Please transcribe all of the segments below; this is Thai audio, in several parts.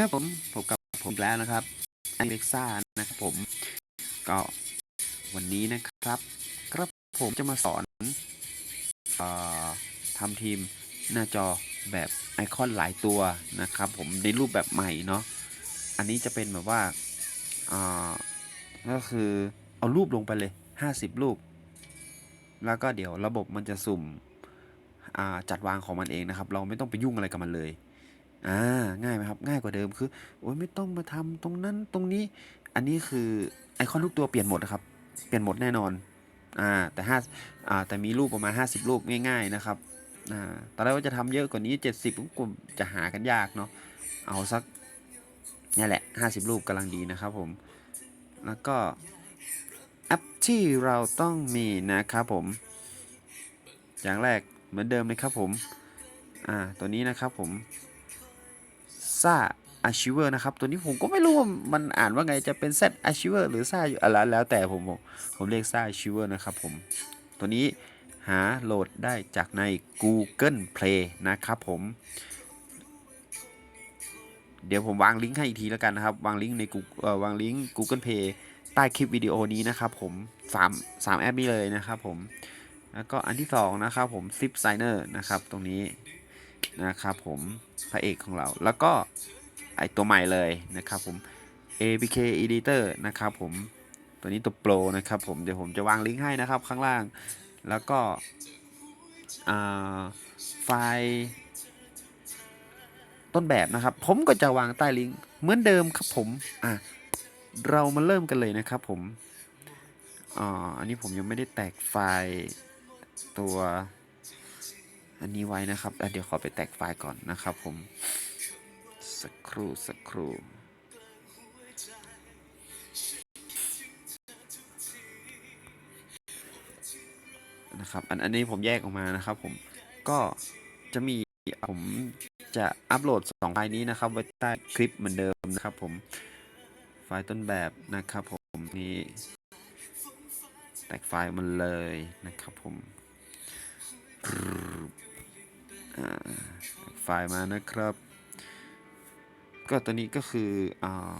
ครับผมผมกับผมแล้วนะครับอเล็กซ่านะครับผมก็วันนี้นะครับครับผมจะมาสอนเออทำทีมหน้าจอแบบไอคอนหลายตัวนะครับผมในรูปแบบใหม่เนาะอันนี้จะเป็นแบบว่าอ่าก็คือเอารูปลงไปเลย 50 รูป แล้วก็เดี๋ยวระบบมันจะสุ่มจัดวางของมันเองนะครับ เราไม่ต้องไปยุ่งอะไรกับมันเลย อ่าง่ายไหมครับง่ายกว่าเดิมคือโอ้ยไม่ต้องมาทำตรงนั้นตรงนี้ อันนี้คือไอคอนทุกตัวเปลี่ยนหมดนะครับ เปลี่ยนหมดแน่นอนอ่าแต่ห้าอ่าแต่มีรูปประมาณ 50 รูปง่าย ๆนะครับอ่าตอนแรกว่าจะทำเยอะกว่านี้ 70ผมกลัวจะหากันยากเนาะเอาสักนี่แหละ 50 รูปกำลังดีนะครับผม แล้วก็แอปที่เราต้องมีนะครับผม อย่างแรกเหมือนเดิมเลยครับผมอ่าตัวนี้นะครับผม ซ่า Achiever นะครับ ตัวนี้ผมก็ไม่รู้ว่ามันอ่านว่าไงจะเป็น Z Achiever หรือซาอยู่อะไรแล้วแต่ผมผมผมเรียกซ่า Achiever นะครับผมตัวนี้หาโหลดได้จากใน Google Play นะครับผม เดี๋ยวผมวางลิงก์ให้อีกทีแล้วกันนะครับ วางลิงก์ใน Google เอ่อวางลิงก์ Google Play ใต้คลิปวิดีโอนี้นะครับผม3 3แอปนี้เลยนะครับผม แล้วก็อันที่สองนะครับผม Zip Signer นะครับตรงนี้ นะครับผมพระเอกของเรา แล้วก็ไอตัวใหม่เลยนะครับผม APK Editor นะครับผมตัวนี้ตัวโปรนะครับผมเดี๋ยวผมจะวางลิงก์ให้นะครับข้างล่าง แล้วก็ไฟล์ต้นแบบนะครับ ผมก็จะวางใต้ลิงก์เหมือนเดิมครับผมอะเรามาเริ่มกันเลยนะครับผมอ่าอันนี้ผมยังไม่ได้แตกไฟล์ตัว อันนี้ไว้นะครับอ่เดี๋ยวขอไปแตกไฟล์ก่อนนะครับผม สักครู่สักครู่นะครับอันอันนี้ผมแยกออกมานะครับผมก็จะมีผมจะอัปโหลด2ไฟล์นี้นะครับ ไว้ใต้คลิปเหมือนเดิมนะครับผมไฟล์ต้นแบบนะครับผมนี่แตกไฟล์มันเลยนะครับผม ไฟล์มานะครับ ก็ตัวนี้ก็คืออ่า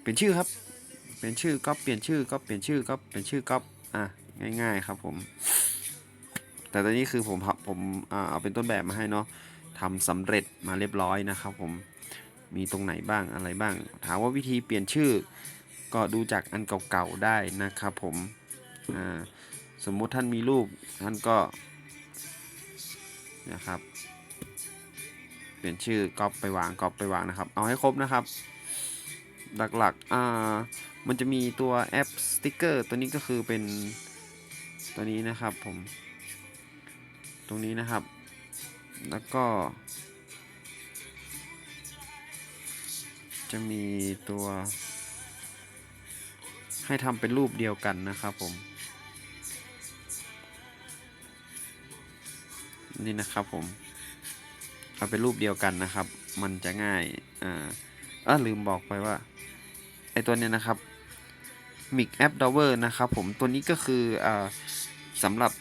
เปลี่ยนชื่อครับ เปลี่ยนชื่อก็เปลี่ยนชื่อก็เปลี่ยนชื่อก็เปลี่ยนชื่อก็อะง่ายๆครับผม แต่ตัวนี้คือผมผมอ่าเอาเป็นต้นแบบมาให้เนาะทำสำเร็จมาเรียบร้อยนะครับผมมีตรงไหนบ้างอะไรบ้าง ถามว่าวิธีเปลี่ยนชื่อ ก็ดูจากอันเก่าๆได้นะครับผมอ่าสมมุติท่านมีรูปท่านก็ นะครับ เปลี่ยนชื่อก๊อปไปวางก๊อปไปวางนะครับ เอาให้ครบนะครับ หลักๆอ่ามันจะมีตัวแอปสติกเกอร์ตัวนี้ก็คือเป็นตัวนี้นะครับผมตรงนี้นะครับ แล้วก็ จะมีตัว ให้ทำเป็นรูปเดียวกันนะครับผม นี่นะครับผม เอาเป็นรูปเดียวกันนะครับ มันจะง่ายอ่าเออลืมบอกไปว่าไอตัวเนี้ยนะครับ Mic App Dower นะครับผมตัวนี้ก็คืออ่าสำหรับ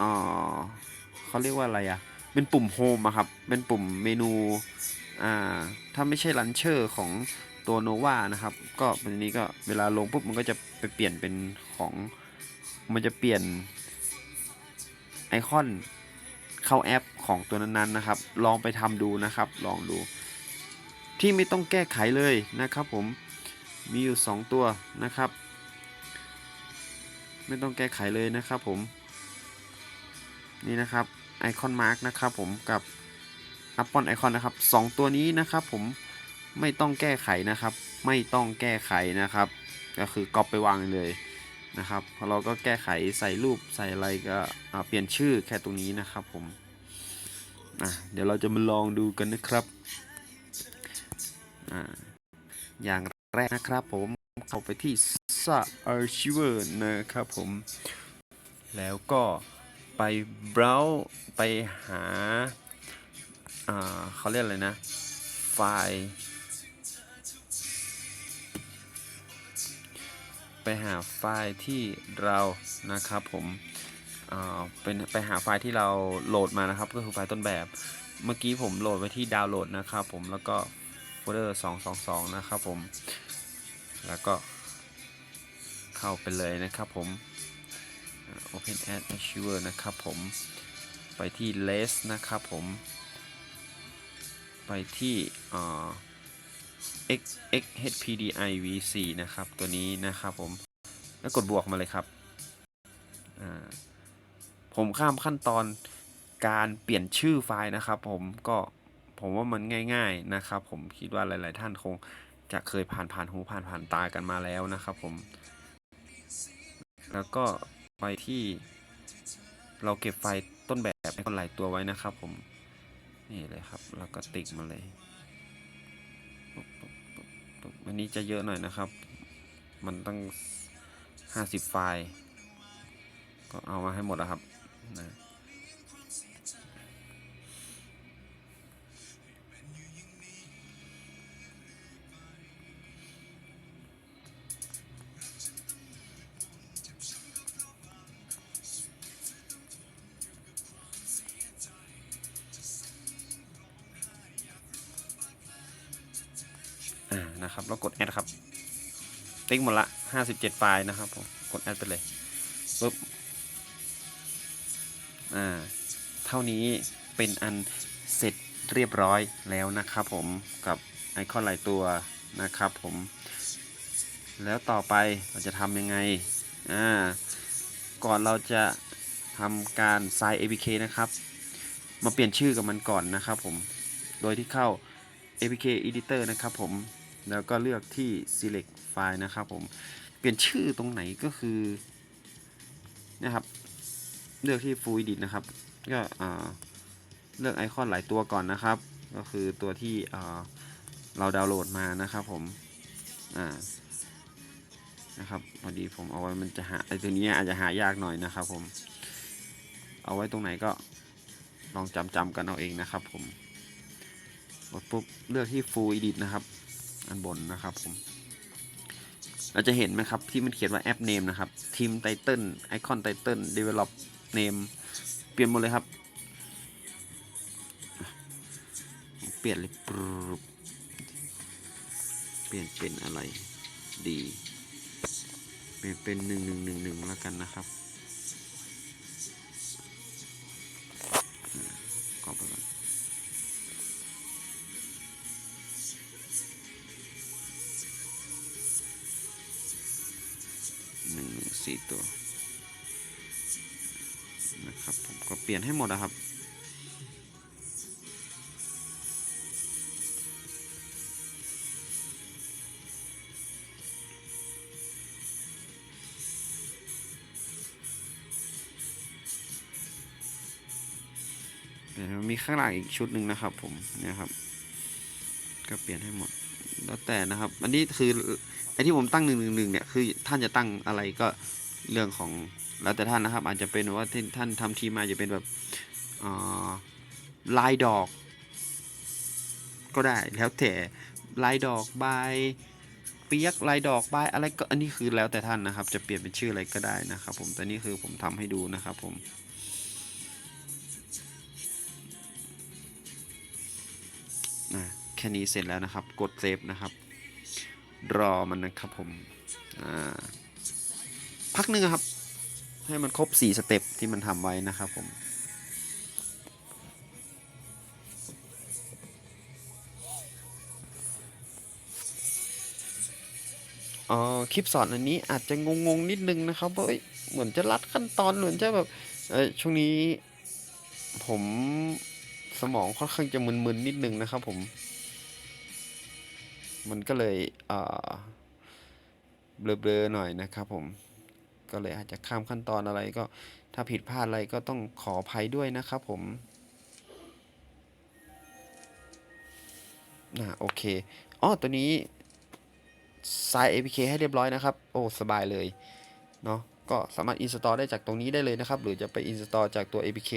อ่าเขาเรียกว่าอะไรอะเป็นปุ่มโฮมอะครับ เป็นปุ่มเมนูอ่าถ้าไม่ใช่ลันเชอร์ของตัว Nova นะครับ ก็เป็นนี้ก็เวลาลงปุ๊บมันก็จะไปเปลี่ยนเป็นของมันจะเปลี่ยน คอนเข้าแอปของตัวนั้นๆนะครับ ลองไปทำดูนะครับ ลองดู ที่ไม่ต้องแก้ไขเลยนะครับผม มีอยู่ 2 ตัวนะครับ ไม่ต้องแก้ไขเลยนะครับผม นี่นะครับไอคอนมาร์กนะครับผมกับอัปปอนไอคอนนะครับสองตัวนี้นะครับผมไม่ต้องแก้ไขนะครับ ไม่ต้องแก้ไขนะครับ ก็คือก๊อปไปวางเลย นะครับพอเราก็แก้ไขใส่รูปใส่อะไรก็เปลี่ยนชื่อแค่ตรงนี้นะครับผมอะเดี๋ยวเราจะมาลองดูกันนะครับออย่างแรกนะครับผมเข้าไปที่ s a Archiver นะครับผม แล้วก็ไป browse ไปหาาเขาเรียกอะไรนะ ไฟล์ ไปหาไฟล์ที่เรานะครับผมอ่าเป็นไปหาไฟล์ที่เราโหลดมานะครับ ก็คือไฟล์ต้นแบบ เมื่อกี้ผมโหลดไว้ที่ดาวน์โหลดนะครับผมแล้วก็โฟลเดอร์222 นะครับผม แล้วก็เข้าไปเลยนะครับผม Open Ad Archiver นะครับผม ไปที่ less นะครับผม ไปที่อ่า x x hpdi v4 นะครับตัวนี้นะครับผมแล้วกดบวกมาเลยครับผมข้ามขั้นตอนการเปลี่ยนชื่อไฟล์นะครับ ผมก็ผมว่ามันง่าย ๆนะครับ ผมคิดว่าหลาย ๆ ท่านคงจะเคยผ่านผ่านหูผ่านผ่านตากันมาแล้วนะครับผม แล้วก็ไปที่เราเก็บไฟล์ต้นแบบให้คนหลายตัวไว้นะครับ ผมนี่เลยครับ แล้วก็ติ๊กมาเลย อันนี้จะเยอะหน่อยนะครับ มันตั้ง 50 ไฟล์ ก็เอามาให้หมดนะครับนะ อ่านะครับ แล้วกดแอดครับ ติ๊กหมดละ57ไฟล์นะครับผมกดแอดไปเลยปุ๊บอ่าเท่านี้เป็นอันเสร็จเรียบร้อยแล้วนะครับผมกับไอคอนหลายตัวนะครับผมแล้วต่อไปเราจะทำยังไงอ่าก่อนเราจะทำการ sign APK นะครับ มาเปลี่ยนชื่อกับมันก่อนนะครับผม โดยที่เข้า APK Editor นะครับผม แล้วก็เลือกที่ select file นะครับผม เปลี่ยนชื่อตรงไหนก็คือนะครับ เลือกที่ full edit นะครับ ก็อ่าเลือกไอคอนหลายตัวก่อนนะครับ ก็คือตัวที่เราดาวน์โหลดมานะครับผม อ่า นะครับ พอดีผมเอาไว้มันจะหาไอตัวนี้อาจจะหายากหน่อยนะครับผม เอาไว้ตรงไหนก็ลองจำจำกันเอาเองนะครับผมกดปุ๊บเลือกที่ full edit นะครับ อันบนนะครับผม เราจะเห็นไหมครับที่มันเขียนว่าแอป name นะครับ team title icon title develop name เปลี่ยนหมดเลยครับ เปลี่ยนเลยปรึบเปลี่ยนเป็นอะไรดี เปลี่ยนเป็นหนึ่งหนึ่งหนึ่งหนึ่งแล้วกันนะครับ สี่ตัวนะครับผมก็เปลี่ยนให้หมดนะครับเดี๋ยวมีข้างหลังอีกชุดหนึ่งนะครับผมเนี่ยครับ ก็เปลี่ยนให้หมด แล้วแต่นะครับ อันนี้คือไอที่ผมตั้งหนึ่งหนึ่งหนึ่งเนี่ยคือท่านจะตั้งอะไรก็เรื่องของแล้วแต่ท่านนะครับ อาจจะเป็นว่าท่านทำทีมาจะเป็นแบบลายดอก ก็ได้แล้วแต่ลายดอกใบเปียกลายดอกใบอะไรก็อันนี้คือแล้วแต่ท่านนะครับ จะเปลี่ยนเป็นชื่ออะไรก็ได้นะครับ ผมแต่นี่คือผมทำให้ดูนะครับผม ค่นี้เสร็จแล้วนะครับ กดเซฟนะครับ รอมันนะครับผมพักหนึ่งครับ ให้มันครบ 4 สเต็ปที่มันทำไว้นะครับผมอ๋อคลิปสอนอันนี้อาจจะงงๆนิดนึงนะครับว่าเอ้ยเหมือนจะรัดขั้นตอนเหมือนจะแบบเอยช่วงนี้ผมสมองค่อนข้างจะมึนๆนิดนึงนะครับผม มันก็เลยเอ่อเบลอๆหน่อยนะครับผมก็เลยอาจจะข้ามขั้นตอนอะไรก็ถ้าผิดพลาดอะไรก็ต้องขออภัยด้วยนะครับผมอ่าโอเคอ๋อตัวนี้ใส่ APK ให้เรียบร้อยนะครับ โอ้ สบายเลยเนาะก็สามารถ install ได้จากตรงนี้ได้เลยนะครับ หรือจะไป install จากตัว APK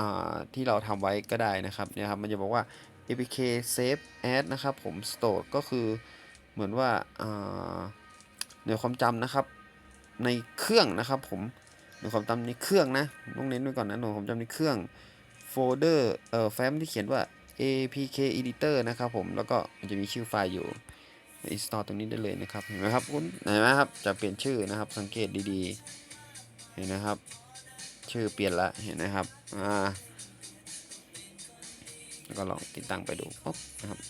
อ่าที่เราทำไว้ก็ได้นะครับเนี่ยครับ มันจะบอกว่า APK save as นะครับผม store ก็คือเหมือนว่าหน่วยความจำนะครับ ในเครื่องนะครับผมหน่วยความจำในเครื่องนะต้องเน้นไว้ก่อนนะหน่วยความจำในเครื่องโฟลเดอร์เอ่อแฟ้มที่เขียนว่า apk editor นะครับผมแล้วก็มันจะมีชื่อไฟล์อยู่ install ตรงนี้ได้เลยนะครับ เห็นไหมครับคุณเห็นไหมครับ จะเปลี่ยนชื่อนะครับ สังเกตดีๆ เห็นนะครับ ชื่อเปลี่ยนละ เห็นนะครับ อ่า แล้วก็ลองติดตั้งไปดูปุ๊บนะครับ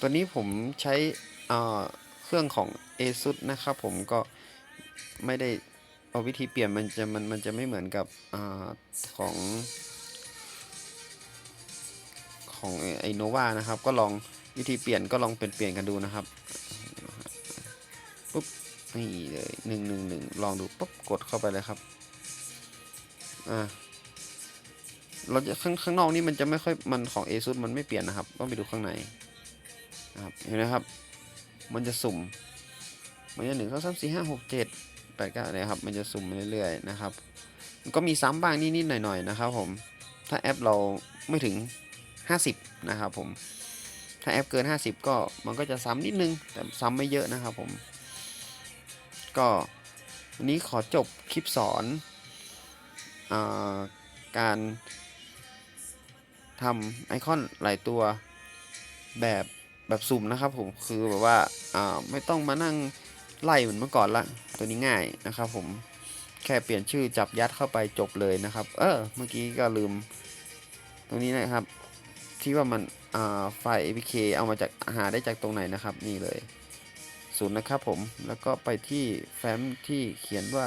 ตัวนี้ผมใช้เเครื่องของ ASUS นะครับผมก็ไม่ได้เอาวิธีเปลี่ยนมันจะมันมันจะไม่เหมือนกับอของของไอโนวานะครับ ก็ลอง วิธีเปลี่ยนก็ลองเปลี่ยนเปลี่ยนกันดูนะครับปุ๊บนี่เลยหนึ่งหนึ่งหนึ่งลองดูปุ๊บกดเข้าไปเลยครับอ่าเราจะข้างข้างนอกนี่มันจะไม่ค่อยมันของ ASUS มันไม่เปลี่ยนนะครับต้องไปดูข้างในนะครับเห็นไหมครับ มันจะสุ่ม มันจะหนึ่งสองสามสี่ห้าหกเจ็ดแปดเก้าเนี่ยครับ มันจะสุ่มมาเรื่อยๆนะครับมันก็มีซ้ำบ้างนิดๆหน่อยๆนะครับผมถ้าแอปเราไม่ถึง 50 นะครับผม ถ้าแอปเกิน 50 ก็มันก็จะซ้ำนิดนึง แต่ซ้ำไม่เยอะนะครับผม ก็วันนี้ขอจบคลิปสอนอาการทำไอคอนหลายตัวแบบแบบสุ่มนะครับผมคือแบบว่าอ่าไม่ต้องมานั่งไล่เหมือนเมื่อก่อนละตัวนี้ง่ายนะครับผมแค่เปลี่ยนชื่อจับยัดเข้าไปจบเลยนะครับ เออเมื่อกี้ก็ลืม ตรงนี้นะครับ ที่ว่ามันไฟ apk เอามาจากหาได้จากตรงไหนนะครับ นี่เลยศูนย์นะครับผม แล้วก็ไปที่แฟ้มที่เขียนว่า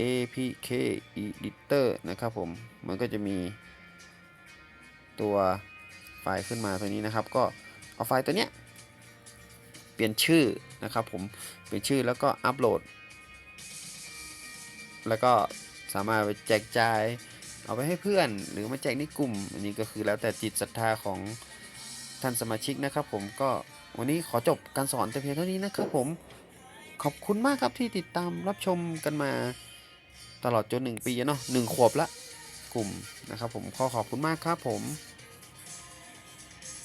apk editor นะครับผม มันก็จะมีตัวไฟล์ขึ้นมาตัวนี้นะครับ ก็เอาไฟล์ตัวเนี้ยเปลี่ยนชื่อนะครับผม เปลี่ยนชื่อแล้วก็อัปโหลด แล้วก็สามารถไปแจกจ่าย เอาไปให้เพื่อน หรือมาแจกในกลุ่ม อันนี้ก็คือแล้วแต่จิตศรัทธาของท่านสมาชิกนะครับ ผมก็วันนี้ขอจบการสอนแต่เพียงเท่านี้นะครับผมขอบคุณมากครับที่ติดตามรับชมกันมาตลอดจนหนึ่งปีเนาะหนึ่งขวบละกลุ่มนะครับผมขอขอบคุณมากครับผม